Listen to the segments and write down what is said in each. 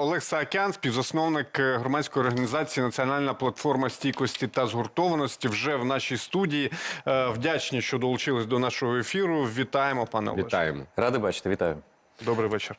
Олег Саакян, співзасновник е, громадської організації Національна платформа стійкості та згуртованості, вже в нашій студії. Е, Вдячні, що долучились до нашого ефіру. Вітаємо, пане Олеже. Вітаємо. Ради бачити, вітаю. Добрий вечір.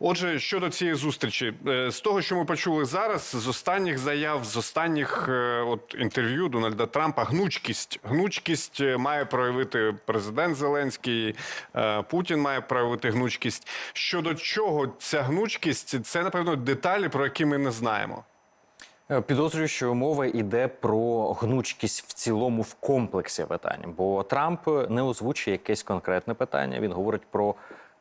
Отже, щодо цієї зустрічі, е, з того, що ми почули зараз, з останніх заяв, з останніх е, от інтерв'ю Дональда Трампа, гнучкість. Гнучкість е, має проявити президент Зеленський, Путін має проявити гнучкість. Щодо чого ця гнучкість, це напевно деталі, про які ми не знаємо. Підозрюю, що мова йде про гнучкість в цілому в комплексі питань, бо Трамп не озвучує якесь конкретне питання. Він говорить про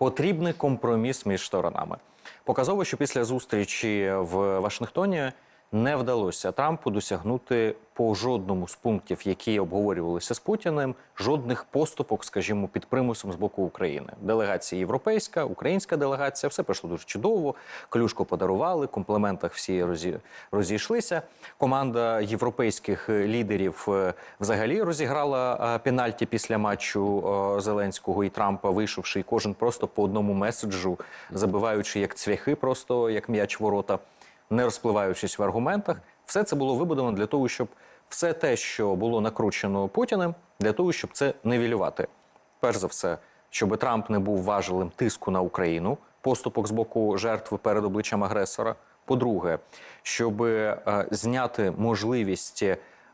потрібний компроміс між сторонами. Показово, що після зустрічі в Вашингтоні не вдалося Трампу досягнути по жодному з пунктів, які обговорювалися з Путіним, жодних поступок, скажімо, під примусом з боку України. Делегація європейська, українська делегація, все пройшло дуже чудово. Клюшку подарували, компліментах всі розі... розійшлися. Команда європейських лідерів е, взагалі розіграла е, пенальті після матчу е, Зеленського і Трампа, вийшовши кожен просто по одному меседжу, забиваючи як цвяхи, просто як м'яч ворота не розпливаючись в аргументах, все це було вибудовано для того, щоб все те, що було накручено Путіним, для того, щоб це невілювати. Перш за все, щоб Трамп не був важелем тиску на Україну, поступок з боку жертви перед обличчям агресора. По-друге, щоб е, зняти можливість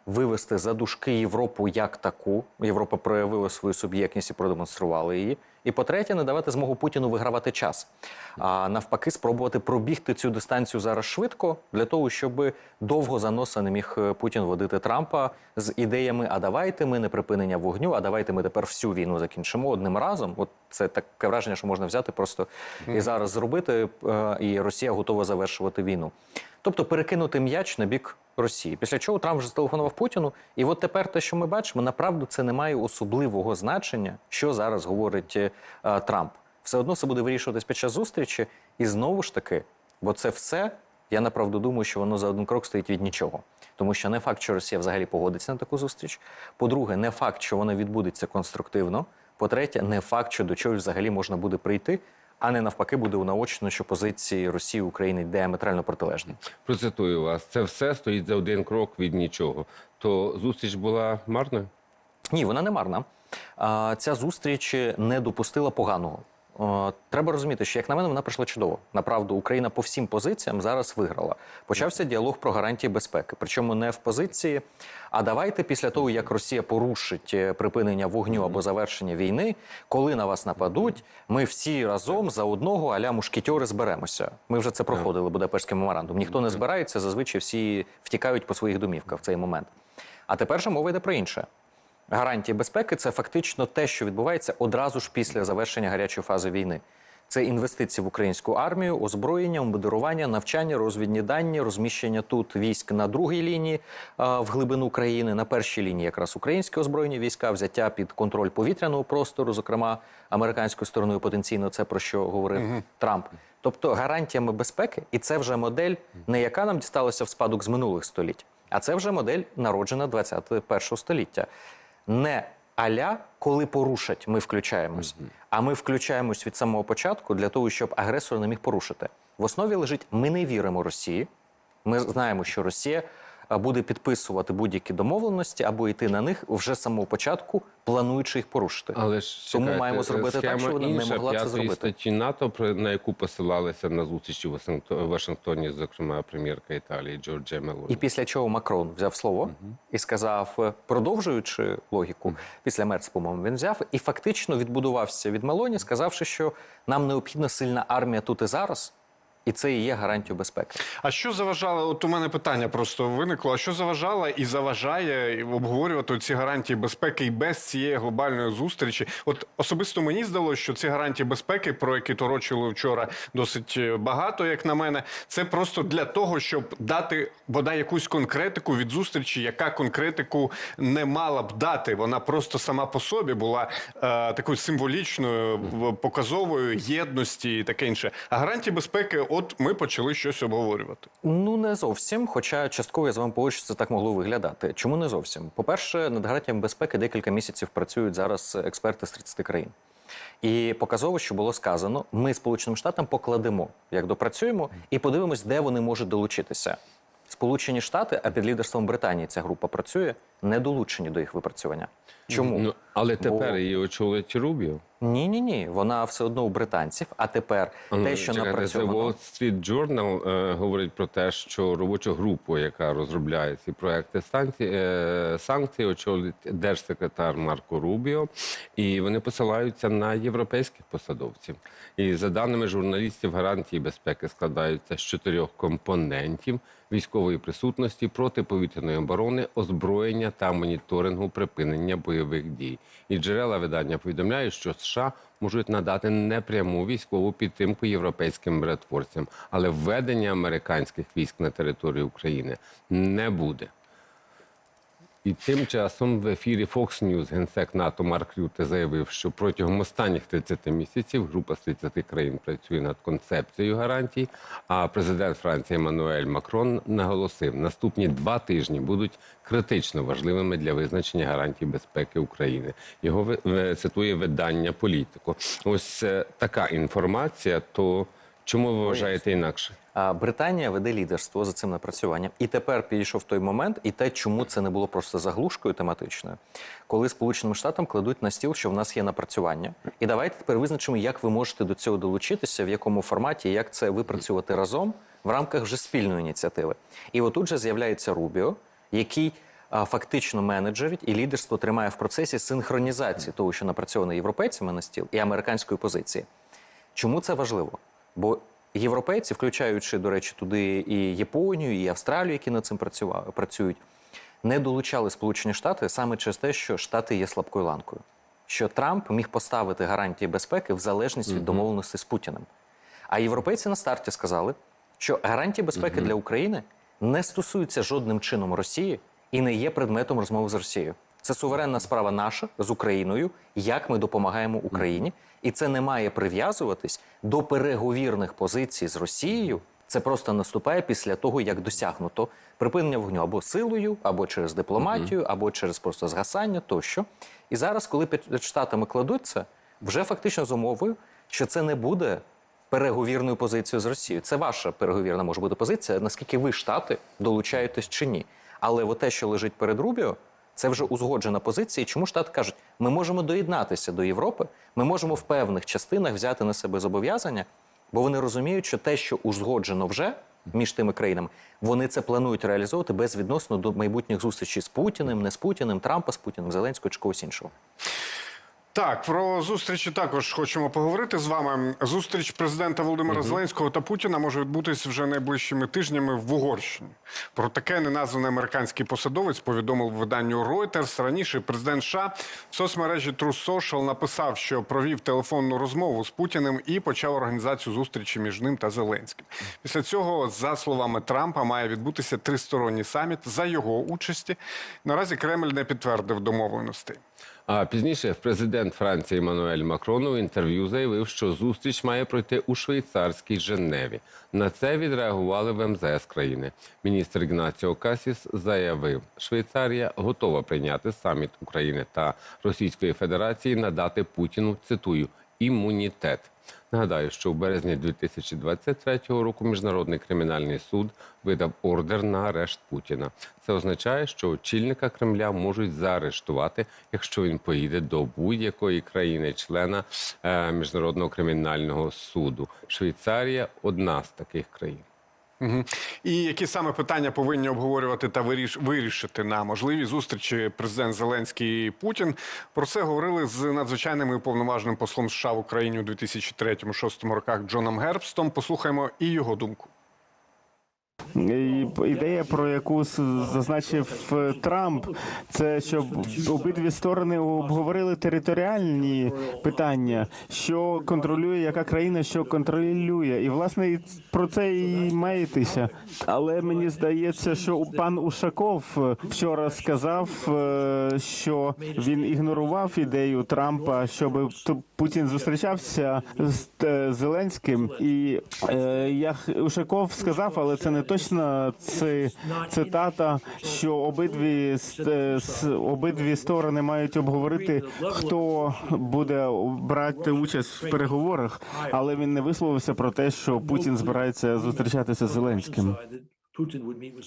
вивести за дужки Європу як таку. Європа проявила свою суб'єктність і продемонструвала її. І по-третє, не давати змогу Путіну вигравати час, а навпаки, спробувати пробігти цю дистанцію зараз швидко для того, щоб довго за носа не міг е, Путін водити Трампа з ідеями: а давайте ми не припинення вогню, а давайте ми тепер всю війну закінчимо одним разом. От це таке враження, що можна взяти просто і зараз зробити, е, і Росія готова завершувати війну. Тобто перекинути м'яч на бік Росії. Після чого Трамп вже зателефонував Путіну. І от тепер те, що ми бачимо, направду це не має особливого значення, що зараз говорить е, Трамп. Все одно це буде вирішуватись під час зустрічі. І знову ж таки, бо це все, я направду думаю, що воно за один крок стоїть від нічого. Тому що не факт, що Росія взагалі погодиться на таку зустріч. По-друге, не факт, що вона відбудеться конструктивно. По-третє, не факт, що до чогось взагалі можна буде прийти, а не навпаки буде унаочено, що позиції Росії України діаметрально протилежні. Процитую вас. Це все стоїть за один крок від нічого. То зустріч була марною? Ні, вона не марна. Ця зустріч не допустила поганого. Е, Треба розуміти, що як на мене, вона пройшла чудово. Направду, Україна по всім позиціям зараз виграла. Почався діалог про гарантії безпеки. Причому не в позиції. А давайте після того, як Росія порушить е, припинення вогню або завершення війни, коли на вас нападуть, ми всі разом за одного аля мушкетьори зберемося. Ми вже це проходили Будапештський меморандум. Ніхто не збирається, зазвичай всі втікають по своїх домівках в цей момент. А тепер же мова йде про інше. Гарантії безпеки це фактично те, що відбувається одразу ж після завершення гарячої фази війни. Це інвестиції в українську армію, озброєння, модерування, навчання, розвідні дані, розміщення тут військ на другій лінії в глибину країни, на першій лінії якраз українські озброєні війська, взяття під контроль повітряного простору, зокрема американською стороною потенційно це про що говорив Трамп. Тобто гарантіями безпеки, і це вже модель, не яка нам дісталася в спадок з минулих століть, а це вже модель народжена 21 століття. Не аля, коли порушать, ми включаємось, а ми включаємось від самого початку для того, щоб агресор не міг порушити. В основі лежить: ми не віримо Росії. Ми знаємо, що Росія буде підписувати будь-які домовленості або йти на них вже з самого початку, плануючи їх порушити. Але ж Тому чекайте, маємо зробити так, щоб вона не могла це зробити. статті НАТО, про- на яку посилалися на зустрічі в Вашингтоні, зокрема прем'єрка Італії Джорджія Мелоні. І після чого Макрон взяв слово і сказав, е, продовжуючи логіку, після Мерц, по-моєму, він взяв і фактично відбудувався від Мелоні, сказавши, що нам необхідна сильна армія тут і зараз, і це і є гарантією безпеки. А що заважало? От у мене питання просто виникло. А що заважало і заважає обговорювати ці гарантії безпеки і без цієї глобальної зустрічі? От особисто мені здалося, що ці гарантії безпеки, про які торочили вчора досить е, багато, як на мене, це просто для того, щоб дати бодай якусь конкретику від зустрічі, яка конкретику не мала б дати. Вона просто сама по собі була е, такою символічною, показовою єдності і таке інше. А гарантії безпеки, от ми почали щось обговорювати. Ну не зовсім, хоча частково я з вами погоджуюсь, що це так могло виглядати. Чому не зовсім? По-перше, над гарантіями безпеки декілька місяців працюють зараз експерти з 30 країн. І показово, що було сказано: ми Сполученим Штатам покладемо, як допрацюємо, і подивимось, де вони можуть долучитися. Сполучені Штати, а під лідерством Британії ця група працює, не долучені до їх випрацювання. Чому? Ну, але тепер Бо- її очолить Рубіо. Ні, ні, ні. Вона все одно у британців. А тепер те, що Чекайте, напрацьовано. Wall Street Journal е, говорить про те, що робочу групу, яка розробляє ці проекти санкцій, е, санкцій, очолить держсекретар Марко Рубіо, і вони посилаються на європейських посадовців. І за даними журналістів, гарантії безпеки складаються з чотирьох компонентів: військової присутності, протиповітряної оборони, озброєння та моніторингу припинення бойових дій. І джерела видання повідомляють, що США можуть надати непряму військову підтримку європейським миротворцям, але введення американських військ на територію України не буде. І тим часом в ефірі Fox News генсек НАТО Марк Рюте заявив, що протягом останніх 30 місяців група з 30 країн працює над концепцією гарантій. А президент Франції Еммануель Макрон наголосив, наступні два тижні будуть критично важливими для визначення гарантій безпеки України. Його е, цитує видання Політико. Ось е, така інформація. То чому ви вважаєте інакше? Британія веде лідерство за цим напрацюванням. І тепер підійшов той момент, і те, чому це не було просто заглушкою тематичною, коли Сполученим Штатам кладуть на стіл, що в нас є напрацювання. І давайте тепер визначимо, як ви можете до цього долучитися, в якому форматі, як це випрацювати разом в рамках вже спільної ініціативи. І отут же з'являється Рубіо, який фактично менеджерить і лідерство тримає в процесі синхронізації того, що напрацьовано європейцями на стіл, і американської позиції. Чому це важливо? Бо європейці, включаючи, до речі, туди і Японію, і Австралію, які над цим працюють, не долучали Сполучені Штати саме через те, що Штати є слабкою ланкою. Що Трамп міг поставити гарантії безпеки в залежність від домовленості з Путіним. А європейці на старті сказали, що гарантії безпеки для України не стосуються жодним чином Росії і не є предметом розмови з Росією. Це суверенна справа наша з Україною, як ми допомагаємо Україні, і це не має прив'язуватись до переговірних позицій з Росією. Це просто наступає після того, як досягнуто припинення вогню або силою, або через дипломатію, або через просто згасання тощо. І зараз, коли перед штатами кладуть це, вже фактично з умовою, що це не буде переговірною позицією з Росією. Це ваша переговірна може бути позиція, наскільки ви штати долучаєтесь чи ні. Але те, що лежить перед Рубіо, це вже узгоджена позиція. Чому штати кажуть, ми можемо доєднатися до Європи, ми можемо в певних частинах взяти на себе зобов'язання, бо вони розуміють, що те, що узгоджено вже між тими країнами, вони це планують реалізовувати безвідносно до майбутніх зустрічей з Путіним, не з Путіним, Трампа з Путіним, Зеленського чи когось іншого. Так, про зустрічі також хочемо поговорити з вами. Зустріч президента Володимира Зеленського та Путіна може відбутись вже найближчими тижнями в Угорщині. Про таке неназваний американський посадовець повідомив виданню Reuters. Раніше президент США в соцмережі True Social написав, що провів телефонну розмову з Путіним і почав організацію зустрічі між ним та Зеленським. Після цього, за словами Трампа, має відбутися тристоронній саміт за його участі. Наразі Кремль не підтвердив домовленостей. А пізніше президент Франції Еммануель Макрон у інтерв'ю заявив, що зустріч має пройти у швейцарській Женеві. На це відреагували в МЗС країни. Міністр Ігнаціо Касіс заявив, Швейцарія готова прийняти саміт України та Російської Федерації надати Путіну цитую імунітет. Нагадаю, що в березні 2023 року Міжнародний кримінальний суд видав ордер на арешт Путіна. Це означає, що очільника Кремля можуть заарештувати, якщо він поїде до будь-якої країни-члена е, Міжнародного кримінального суду. Швейцарія одна з таких країн. Угу. І які саме питання повинні обговорювати та виріш... вирішити на можливій зустрічі президент Зеленський і Путін? Про це говорили з надзвичайним і повноважним послом США в Україні у 2003-2006 роках Джоном Гербстом. Послухаємо і його думку. Ідея, про яку зазначив е, Трамп, це щоб обидві сторони обговорили територіальні питання, що контролює яка країна, що контролює, і власне про це і має йтися. Але мені здається, що пан Ушаков вчора сказав, е, що він ігнорував ідею Трампа, щоб Путін зустрічався з е, Зеленським, і е, я Ушаков сказав, але це не точно. точна ци- цитата, що обидві е, обидві сторони мають обговорити, хто буде брати участь в переговорах, але він не висловився про те, що Путін збирається зустрічатися з Зеленським.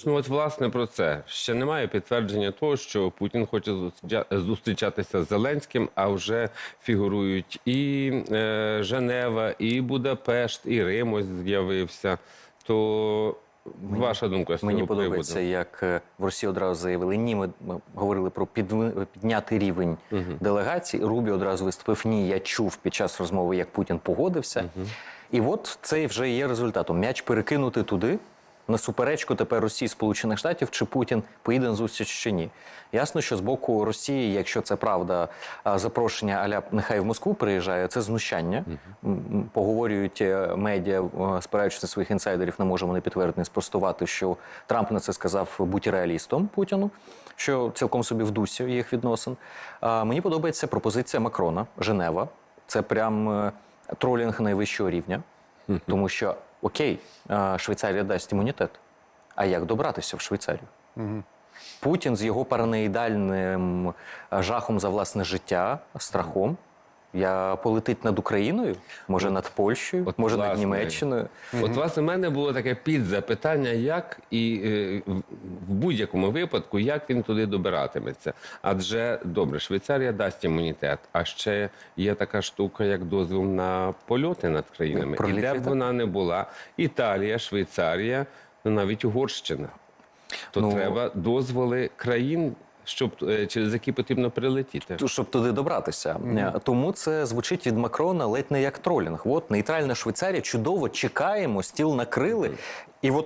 Ну от власне про це ще немає підтвердження того, що Путін хоче зустріча- зустрічатися з Зеленським, а вже фігурують і е, Женева, і Будапешт, і Рим ось з'явився. То ваша думка Мені подобається, приводу? як е, в Росії одразу заявили, ні, ми, ми говорили про під, підняти рівень делегацій. Рубі одразу виступив. Ні, я чув під час розмови, як Путін погодився. І от це вже є результатом. М'яч перекинути туди. На суперечку тепер Росії Сполучених Штатів чи Путін поїде на зустріч чи ні. Ясно, що з боку Росії, якщо це правда, запрошення аля нехай в Москву приїжджає, це знущання. Поговорюють е, медіа, е, спираючись на своїх інсайдерів, не можемо не підтвердити, не спростувати, що Трамп на це сказав бути реалістом Путіну, що цілком собі в дусі їх відносин. А, Мені подобається пропозиція Макрона, Женева. Це прям е, тролінг найвищого рівня, тому що окей, Швейцарія дасть імунітет. А як добратися в Швейцарію? Путін з його параноїдальним жахом за власне життя, страхом. Я полетить над Україною, може над Польщею, От, може над Німеччиною. От власне, в мене було таке підзапитання, як і е, в- будь-якому випадку, як він туди добиратиметься. Адже добре, Швейцарія дасть імунітет, а ще є така штука, як дозвіл на польоти над країнами. Про і де б вона не була, Італія, Швейцарія, ну навіть Угорщина. То Ну, треба дозволи країн, щоб е, через які потрібно прилетіти. Щоб туди добратися. Е, Тому це звучить від Макрона ледь не як тролінг. От нейтральна Швейцарія, чудово чекаємо, стіл накрили, і от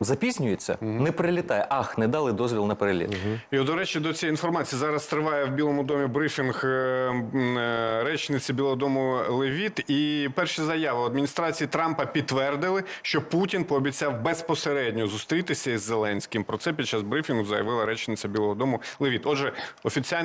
запізнюється, не прилітає. Ах, не дали дозвіл на переліт. І, до речі, до цієї інформації зараз триває в Білому домі брифінг е, е, речниці Білого Дому Левіт. І перші заяви адміністрації Трампа підтвердили, що Путін пообіцяв безпосередньо зустрітися із Зеленським. Про це під час брифінгу заявила речниця Білого Дому Левіт. Отже,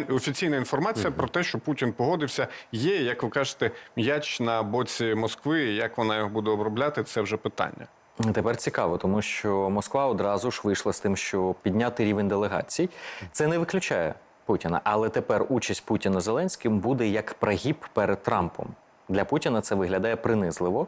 офіційна інформація про те, що Путін погодився, є. Як ви кажете, м'яч на боці Москви. Як вона його буде обробляти, це вже питання. Тепер цікаво, тому що Москва одразу ж вийшла з тим, що підняти рівень делегацій. Це не виключає Путіна, але тепер участь Путіна Зеленським буде як прогіб перед Трампом. Для Путіна це виглядає принизливо.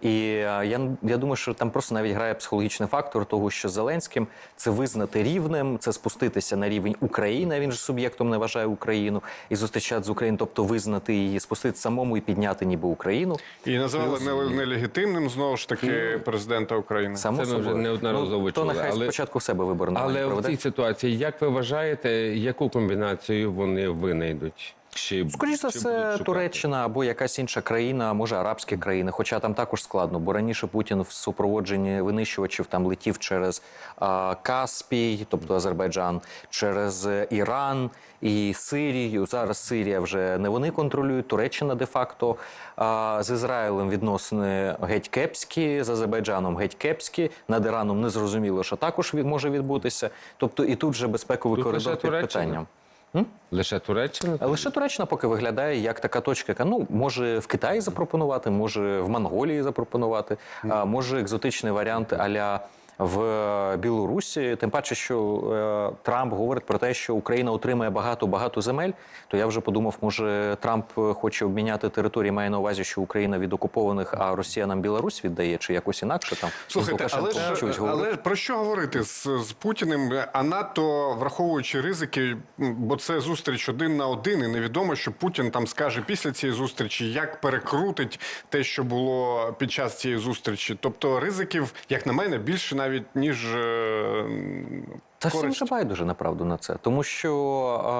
І е, я, я думаю, що там просто навіть грає психологічний фактор того, що Зеленським це визнати рівнем, це спуститися на рівень України. Він же суб'єктом не вважає Україну і зустрічати з Україною, тобто визнати її, спустити самому і підняти ніби Україну. І називали нел- нелегітимним знову ж таки президента України. Само Це ми вже неодноразово ну, то нехай але- спочатку в себе виборно Але в цій ситуації, як ви вважаєте, яку комбінацію вони винайдуть? Чи, Скоріше за все. Туреччина або якась інша країна, може арабські країни, хоча там також складно, бо раніше Путін в супроводженні винищувачів там летів через а, Каспій, тобто Азербайджан, через Іран і Сирію. Зараз Сирія вже не вони контролюють, Туреччина де-факто. А, з Ізраїлем відносини геть кепські, з Азербайджаном геть кепські, над Іраном не зрозуміло, що також від, може відбутися. Тобто і тут вже безпековий Тут коридор під Туреччина? Лише Туреччина? Лише Туреччина поки виглядає як така точка, яка ну може в Китаї запропонувати, може в Монголії запропонувати, а може екзотичний варіант аля в Білорусі. Тим паче, що е, Трамп говорить про те, що Україна отримає багато багато земель. То я вже подумав, може Трамп хоче обміняти території, має на увазі, що Україна від окупованих, а Росія нам Білорусь віддає, чи якось інакше там Слухайте, але ж, але про що говорити з, з Путіним? А НАТО, враховуючи ризики, бо це зустріч один на один, і невідомо, що Путін там скаже після цієї зустрічі, як перекрутить те, що було під час цієї зустрічі. Тобто ризиків, як на мене, більше навіть ніж е, Та всім вже байдуже направду на це, тому що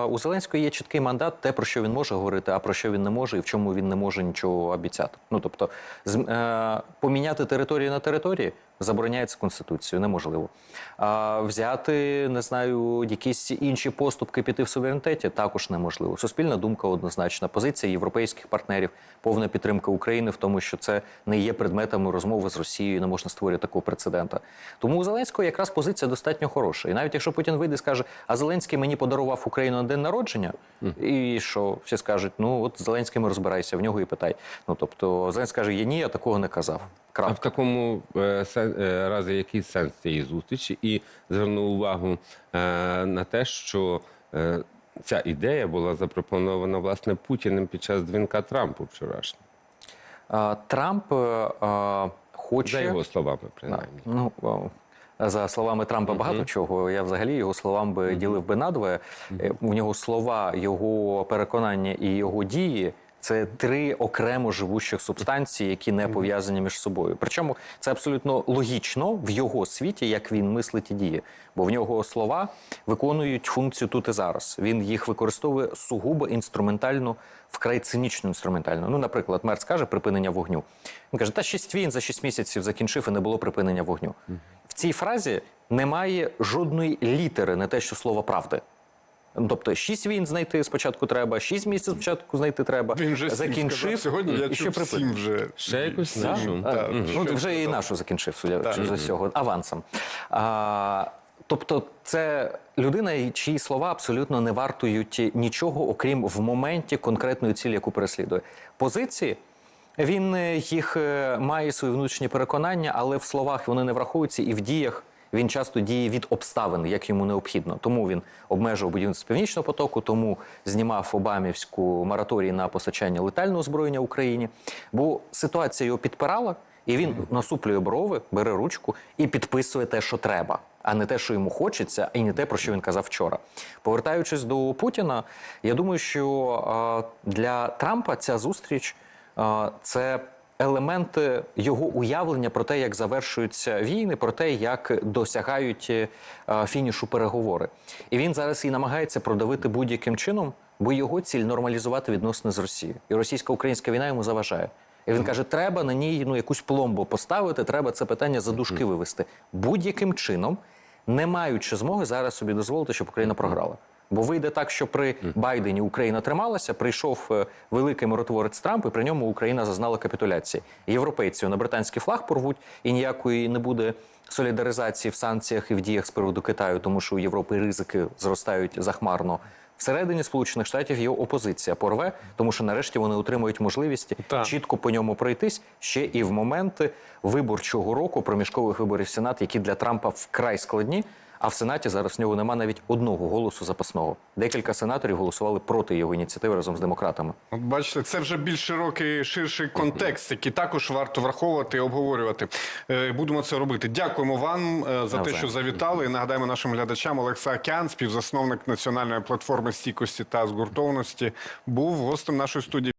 е, у Зеленського є чіткий мандат, те про що він може говорити, а про що він не може, і в чому він не може нічого обіцяти. Ну тобто, з, е, поміняти територію на території забороняється конституцією, неможливо. А взяти не знаю, якісь інші поступки піти в суверенітеті також неможливо. Суспільна думка однозначна. Позиція європейських партнерів, повна підтримка України в тому, що це не є предметами розмови з Росією, не можна створити такого прецедента. Тому у Зеленського якраз позиція достатньо хороша. І навіть якщо Путін вийде і скаже, а Зеленський мені подарував Україну на день народження, і що всі скажуть, ну от Зеленським розбирайся, в нього і питай. Ну тобто Зеленський каже, я ні, я такого не казав. А в такому е, е, разі який сенс цієї зустрічі, і звернув увагу е, на те, що е, ця ідея була запропонована власне Путіним під час дзвінка Трампу вчорашнього. Трамп а, хоче За його словами, принаймні. Ну, за словами Трампа багато чого. Я взагалі його словам би ділив би надвоє. Е, У нього слова, його переконання і його дії. Це три окремо живущих субстанції, які не пов'язані між собою. Причому це абсолютно логічно в його світі, як він мислить і діє. Бо в нього слова виконують функцію тут і зараз. Він їх використовує сугубо інструментально, вкрай цинічно інструментально. Ну, наприклад, мер скаже припинення вогню. Він каже, та шість війн за шість місяців закінчив і не було припинення вогню. В цій фразі немає жодної літери, не те, що слово правди. Ну, Тобто, шість війн знайти спочатку треба, шість місяців спочатку знайти треба. Він вже закінчив. сказав. Сьогодні я і ще чув припинив. сім вже. Ще якось Да? А, Так. Ну, вже і нашу закінчив, судячи Так. з усього, авансом. А, тобто, це людина, чиї слова абсолютно не вартують нічого, окрім в моменті конкретної цілі, яку переслідує. Позиції. Він е, їх е, має свої внутрішні переконання, але в словах вони не враховуються, і в діях він часто діє від обставин, як йому необхідно. Тому він обмежував будівництво північного потоку, тому знімав Обамівську мораторій на постачання летального озброєння Україні. Бо ситуація його підпирала, і він насуплює брови, бере ручку і підписує те, що треба. А не те, що йому хочеться, і не те, про що він казав вчора. Повертаючись до Путіна, я думаю, що для Трампа ця зустріч це елементи його уявлення про те, як завершуються війни, про те, як досягають е, фінішу переговори. І він зараз і намагається продавити будь-яким чином, бо його ціль нормалізувати відносини з Росією. І російсько-українська війна йому заважає. І він каже, треба на ній ну, якусь пломбу поставити, треба це питання за дужки вивести. Будь-яким чином, не маючи змоги зараз собі дозволити, щоб Україна програла. Бо вийде так, що при Байдені Україна трималася, прийшов е, великий миротворець Трамп, і при ньому Україна зазнала капітуляції. Європейці на британський флаг порвуть, і ніякої не буде солідаризації в санкціях і в діях з приводу Китаю, тому що у Європи ризики зростають захмарно. Всередині Сполучених Штатів є опозиція порве, тому що нарешті вони отримують можливість Так. чітко по ньому пройтись ще і в моменти виборчого року проміжкових виборів в Сенат, які для Трампа вкрай складні. А в Сенаті зараз в нього нема навіть одного голосу запасного. Декілька сенаторів голосували проти його ініціативи разом з демократами. От бачите, це вже більш широкий, ширший контекст, який також варто враховувати і обговорювати. Е, Будемо це робити. Дякуємо вам е, за те, що завітали. І нагадаємо нашим глядачам Олекса Океан, співзасновник національної платформи стійкості та згуртованості, був гостем нашої студії.